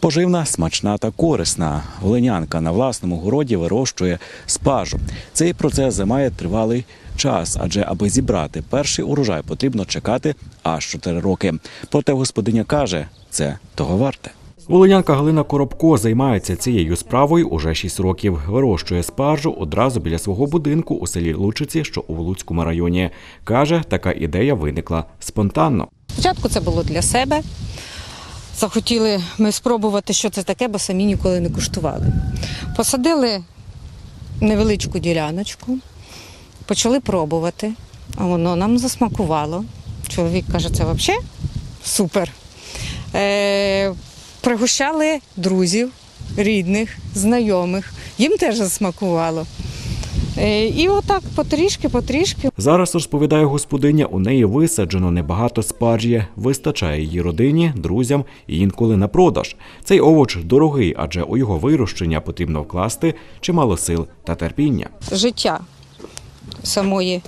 Поживна, смачна та корисна. Волинянка на власному городі вирощує спажу. Цей процес займає тривалий час, адже аби зібрати перший урожай, потрібно чекати аж 4 роки. Проте господиня каже, це того варте. Волинянка Галина Коробко займається цією справою уже 6 років. Вирощує спаржу одразу біля свого будинку у селі Лучиці, що у Волуцькому районі. Каже, така ідея виникла спонтанно. Спочатку це було для себе. Захотіли ми спробувати, що це таке, бо самі ніколи не куштували. Посадили невеличку діляночку, почали пробувати, а воно нам засмакувало. Чоловік каже, це взагалі супер. Е, пригощали друзів, рідних, знайомих. Їм теж засмакувало. Е, і отак потрішки, потрішки Зараз розповідає господиня, у неї висаджено небагато спаржі, вистачає її родині, друзям і інколи на продаж. Цей овоч дорогий, адже у його вирощення потрібно вкласти чимало сил та терпіння. життя самої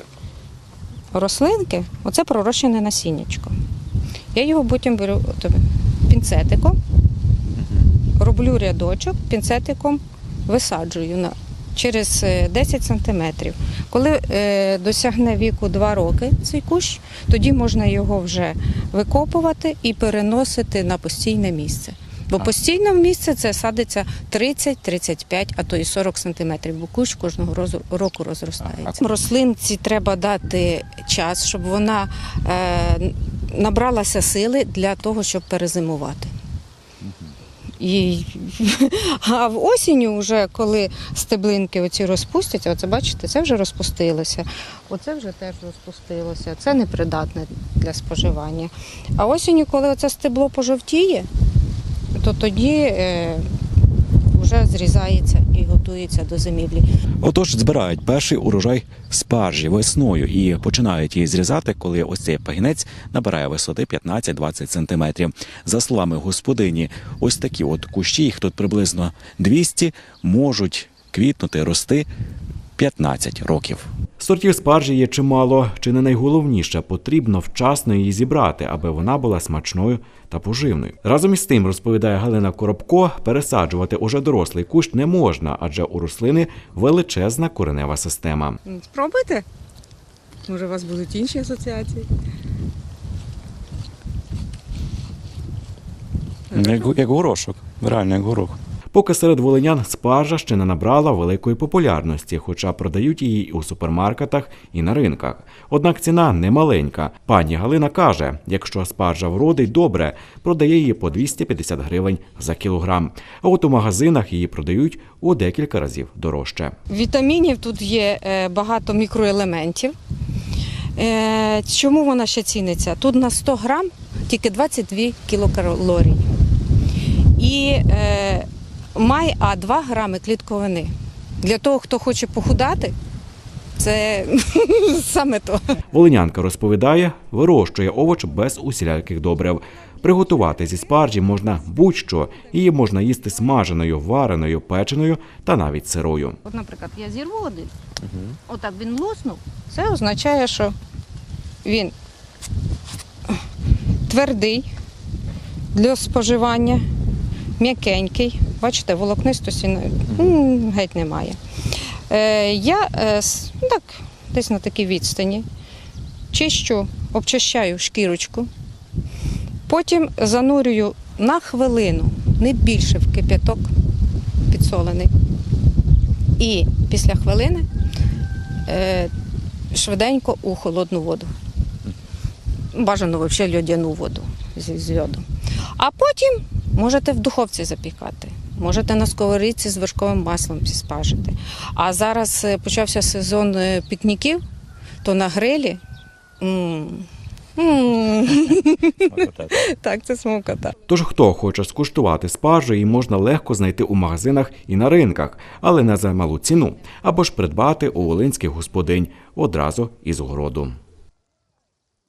рослинки оце пророщене насіннячко. Я його потім беру пінцетиком, роблю рядочок, пінцетиком висаджую на, через е, 10 сантиметрів. Коли е, досягне віку 2 роки цей кущ, тоді можна його вже викопувати і переносити на постійне місце. Бо постійне місце це садиться 30-35, а то і 40 сантиметрів, бо кущ кожного року розростається. Рослинці треба дати час, щоб вона е, набралася сили для того, щоб перезимувати. І, а в осінню, вже коли стеблинки оці розпустяться, оце бачите, це вже розпустилося. Оце вже теж розпустилося. Це непридатне для споживання. А осінню, коли оце стебло пожовтіє, то тоді е, вже зрізається і готується до зимівлі. Отож, збирають перший урожай спаржі весною і починають її зрізати, коли ось цей пагінець набирає висоти 15-20 сантиметрів. За словами господині, ось такі от кущі, їх тут приблизно 200, можуть квітнути, рости 15 років. Сортів спаржі є чимало. Чи не найголовніше потрібно вчасно її зібрати, аби вона була смачною та поживною. Разом із тим, розповідає Галина Коробко, пересаджувати уже дорослий кущ не можна, адже у рослини величезна коренева система. Спробуйте. Може, у вас будуть інші асоціації? Як, як горошок, реально як горох. Поки серед волинян спаржа ще не набрала великої популярності, хоча продають її у супермаркетах і на ринках. Однак ціна не маленька. Пані Галина каже, якщо спаржа вродить добре, продає її по 250 гривень за кілограм. А от у магазинах її продають у декілька разів дорожче. Вітамінів тут є е, багато мікроелементів. Е, Чому вона ще ціниться? Тут на 100 грам тільки 22 кілокалорії. І е, має а 2 грами клітковини. Для того, хто хоче похудати, це саме то. Волинянка розповідає, вирощує овоч без усіляких добрив. Приготувати зі спаржі можна будь-що. Її можна їсти смаженою, вареною, печеною та навіть сирою. От, наприклад, я зірву один, отак він луснув. Це означає, що він твердий для споживання, м'якенький. Бачите, волокнистості не- геть немає. Е, я е, ну, так, десь на такій відстані чищу, обчищаю шкірочку, потім занурюю на хвилину, не більше в кип'яток підсолений. І після хвилини е, швиденько у холодну воду. Бажано взагалі льодяну воду зі з льодом. А потім можете в духовці запікати. Можете на сковорідці з вершковим маслом спажити. А зараз е, почався сезон е, пікніків, то на грилі. Так, це смокота. Тож хто хоче скуштувати спаржу, її можна легко знайти у магазинах і на ринках, але не за малу ціну, або ж придбати у волинських господинь одразу із городу.